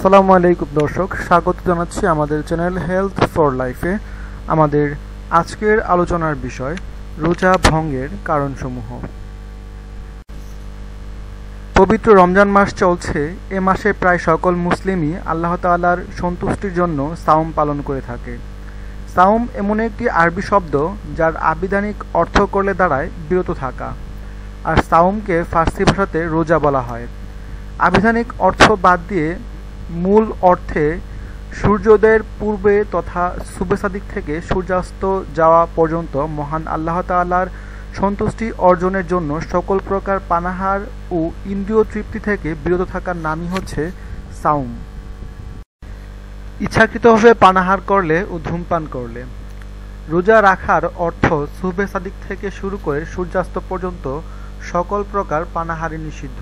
আসসালামু আলাইকুম দর্শক, স্বাগত জানাচ্ছি আমাদের চ্যানেল হেলথ ফর লাইফে আমাদের আজকের আলোচনার বিষয়, রোজা ভঙ্গের কারণসমূহ। পবিত্র রমজান মাস চলছে, এ মাসে প্রায় সকল মুসলিমই আল্লাহ তাআলার সন্তুষ্টির জন্য সাওম পালন করে থাকে। সাওম এমন একটি আরবি শব্দ যার আবিধানিক অর্থ করলে দাঁড়ায় বিরত থাকা, আর সাওমকে ফার্সি ভাষাতে রোজা বলা হয়। আবিধানিক অর্থ বাদ দিয়ে মূল অর্থে সূর্যোদয়ের পূর্বে তথা সুবেসাদিক থেকে সূর্যাস্ত যাওয়া পর্যন্ত মহান আল্লাহ তাআলার সন্তুষ্টি অর্জনের জন্য সকল প্রকার পানাহার ও ইন্দ্রিয় তৃপ্তি থেকে বিরত থাকার নামই হচ্ছে সাউম। ইচ্ছাকৃতভাবে পানাহার করলে ও ধূমপান করলে। রোজা রাখার অর্থ সুবে সাদিক থেকে শুরু করে সূর্যাস্ত পর্যন্ত সকল প্রকার পানাহারই নিষিদ্ধ।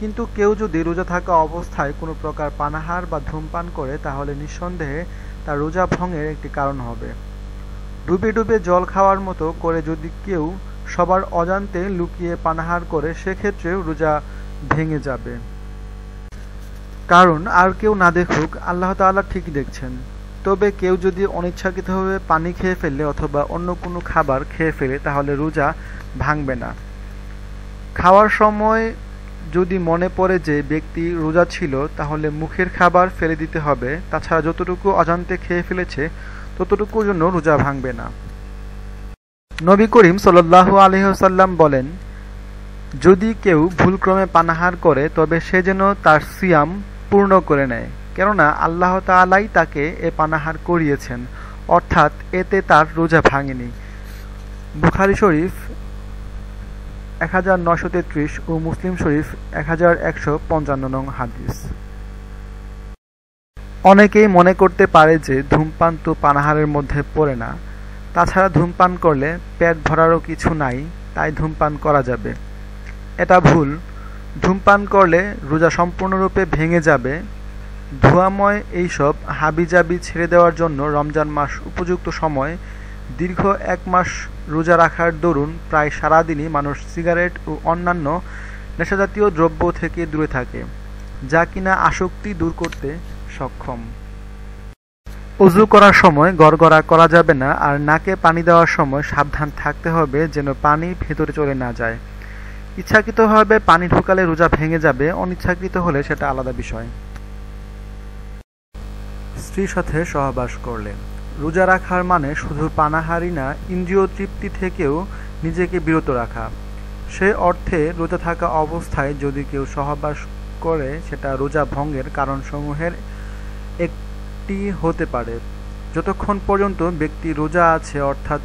কিন্তু কেউ যদি রোজা থাকা অবস্থায় কোনো প্রকার পানাহার বা ধূমপান করে, তাহলে নিঃসন্দেহে তার রোজা ভঙ্গের একটি কারণ হবে। ডুবে ডুবে জল খাওয়ার মতো করে যদি কেউ সবার অজান্তে লুকিয়ে পানাহার করে, সেক্ষেত্রেও রোজা ভেঙে যাবে। কারণ আর কেউ না দেখুক, আল্লাহ তাআলা ঠিকই দেখছেন। তবে কেউ যদি অনিচ্ছাকৃতভাবে পানি খেয়ে ফেলে অথবা অন্য কোনো খাবার খেয়ে ফেলে, তাহলে রোজা ভাঙবে না। খাওয়ার সময় যদি মনে পড়ে যে ব্যক্তি রোজা ছিল, তাহলে মুখের খাবার ফেলে দিতে হবে। তাছাড়া যতটুকু অজান্তে খেয়ে ফেলেছে ততটুকুর জন্য রোজা ভাঙবে না। নবী করিম সাল্লাল্লাহু আলাইহি ওয়াসাল্লাম বলেন, যদি কেউ ভুলক্রমে পানাহার করে, তবে সে যেন তার সিয়াম পূর্ণ করে নেয়। কেননা আল্লাহ তাআলাই তাকে এ পানাহার করিয়েছেন। অর্থাৎ এতে তার রোজা ভাঙেনি। বুখারি শরীফ এক হাজার নশো তেত্রিশ ও মুসলিম শরীফ এক হাজার একশো পঞ্চান্ন নং হাদিস। অনেকেই মনে করতে পারে যে ধূমপান তো পানাহারের মধ্যে পড়ে না। তাছাড়া ধূমপান করলে পেট ভরারও কিছু নাই, তাই ধূমপান করা যাবে। এটা ভুল। ধূমপান করলে রোজা সম্পূর্ণরূপে ভেঙে যাবে। ধোঁয়াময় এইসব হাবিজাবি ছেড়ে দেওয়ার জন্য রমজান মাস উপযুক্ত সময় দীর্ঘ এক মাস রোজা রাখার দরুন প্রায় সারাদিনই মানুষ সিগারেট ও অন্যান্য নেশাজাতীয় দ্রব্য থেকে দূরে থাকে, যা কিনা আসক্তি দূর করতে সক্ষম। উজু করার সময় গড়গড়া করা যাবে না আর নাকে পানি দেওয়ার সময় সাবধান থাকতে হবে যেন পানি ভেতরে চলে না যায়। ইচ্ছাকৃতভাবে পানি ঢোকালে রোজা ভেঙে যাবে, অনিচ্ছাকৃত হলে সেটা আলাদা বিষয়। স্ত্রীর সাথে সহবাস করলে। রোজা রাখার মানে শুধু পানাহারি না, ইন্দ্রিয় তৃপ্তি থেকেও নিজেকে বিরত রাখা। সে অর্থে রোজা থাকা অবস্থায় যদি কেউ সহবাস করে, সেটা রোজা ভঙ্গের কারণসমূহের একটি হতে পারে। যতক্ষণ পর্যন্ত ব্যক্তি রোজা আছে, অর্থাৎ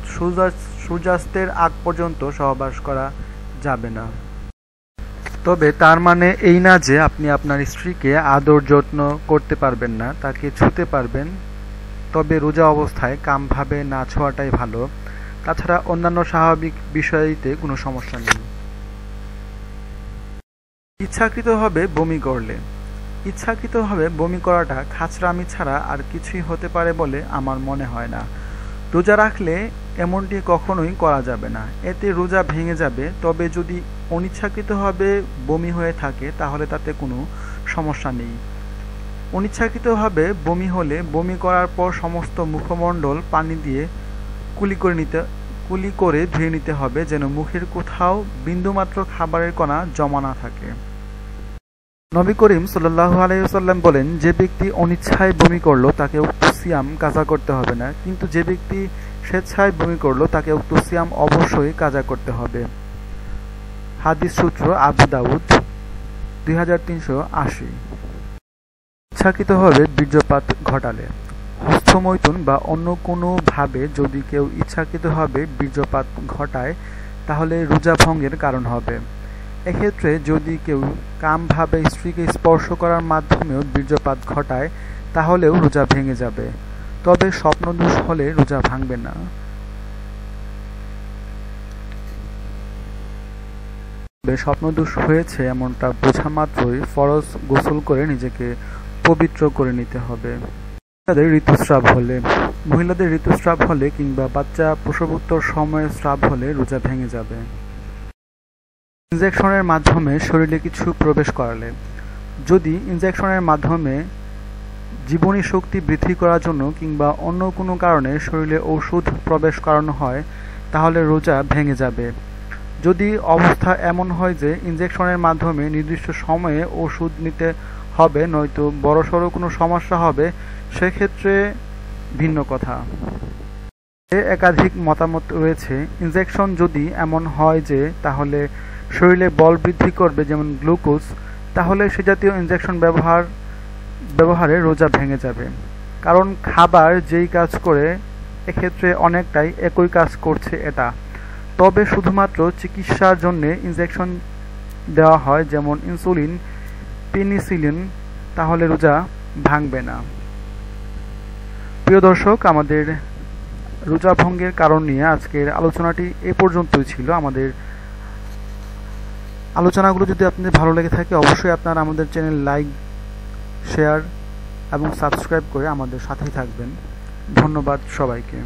সূর্যাস্তের আগ পর্যন্ত সহবাস করা যাবে না। তবে তার মানে এই না যে আপনি আপনার স্ত্রীকে আদর যত্ন করতে পারবেন না, তাকে ছুতে পারবেন তবে রোজা অবস্থায় কামভাবে না ছোঁয়াটাই ভালো। তাছাড়া অন্যান্য স্বাভাবিক বিষয়তে কোনো সমস্যা নেই। ইচ্ছাকৃতভাবে বমি করলে। ইচ্ছাকৃতভাবে বমি করাটা খাচরামি ছাড়া আর কিছুই হতে পারে বলে আমার মনে হয় না। রোজা রাখলে এমনটি কখনোই করা যাবে না। এতে রোজা ভেঙে যাবে। তবে যদি অনিচ্ছাকৃতভাবে বমি হয়ে থাকে, তাহলে তাতে কোনো সমস্যা নেই। অনিচ্ছাকৃতভাবে বমি হলে বমি করার পর সমস্ত মুখমণ্ডল পানি দিয়ে কুলি করে নিতে, কুলি করে ধুয়ে নিতে হবে যেন মুখের কোথাও বিন্দুমাত্র খাবারের কণা জমা না থাকে। নবী করিম সাল্লাহু আলাইসাল্লাম বলেন, যে ব্যক্তি অনিচ্ছায় বমি করল, তাকে উক্ত সিয়াম কাজা করতে হবে না। কিন্তু যে ব্যক্তি স্বেচ্ছায় বমি করল, তাকে উক্ত সিয়াম অবশ্যই কাজা করতে হবে। হাদিস সূত্র আবু দাউদ, দুই হাজার তিনশো আশি। ইচ্ছাকৃতভাবে বীর্যপাত ঘটালে। হস্তমৈথুন বা অন্য কোনোভাবে যদি কেউ ইচ্ছাকৃতভাবে বীর্যপাত ঘটায়, তাহলে রোজা ভঙ্গের কারণ হবে। এক্ষেত্রে যদি কেউ কামভাবে স্ত্রীকে স্পর্শ করার মাধ্যমেও বীর্যপাত ঘটায়, তাহলেও রোজা ভেঙে যাবে। তবে স্বপ্নদোষ হলে রোজা ভাঙবে না। স্বপ্নদোষ হয়েছে এমনটা বোঝা মাত্রই, ফরজ গোসল করে নিজেকে পবিত্র করে নিতে হবে। মহিলাদের ঋতুস্রাব হলে মহিলাদের ঋতুস্রাব হলে কিংবা বাচ্চা প্রসবোত্তর সময়ে স্রাব হলে রোজা ভেঙে যাবে। ইনজেকশনের মাধ্যমে শরীরে কিছু প্রবেশ করালে। যদি ইনজেকশনের মাধ্যমে জীবনী শক্তি বৃদ্ধি করার জন্য কিংবা অন্য কোনো কারণে শরীরে ওষুধ প্রবেশ করানো হয়, তাহলে রোজা ভেঙে যাবে। যদি অবস্থা এমন হয় যে ইনজেকশনের মাধ্যমে নির্দিষ্ট সময়ে ওষুধ নিতে হবে, নয়তো বড়সড় কোনো সমস্যা হবে, সেক্ষেত্রে ভিন্ন কথা। একাধিক মতামত রয়েছে। ইনজেকশন যদি এমন হয় যে, তাহলে শরীরে বল বৃদ্ধি করবে, যেমন গ্লুকোজ, তাহলে সে জাতীয় ইনজেকশন ব্যবহার, ব্যবহারে রোজা ভেঙে যাবে। কারণ খাবার যেই কাজ করে, এক্ষেত্রে অনেকটাই একই কাজ করছে এটা। তবে শুধুমাত্র চিকিৎসার জন্যে ইনজেকশন দেওয়া হয়, যেমন ইনসুলিন পেনিসিলিন, তাহলে রোজা ভাঙবে না। প্রিয় দর্শক, আমাদের রোজা ভঙ্গের কারণ নিয়ে আজকের আলোচনাটি এ পর্যন্তই ছিল। আমাদের আলোচনাগুলো যদি আপনাদের ভালো লেগে থাকে, অবশ্যই আপনারা আমাদের চ্যানেল লাইক, শেয়ার এবং সাবস্ক্রাইব করে আমাদের সাথেই থাকবেন। ধন্যবাদ সবাইকে।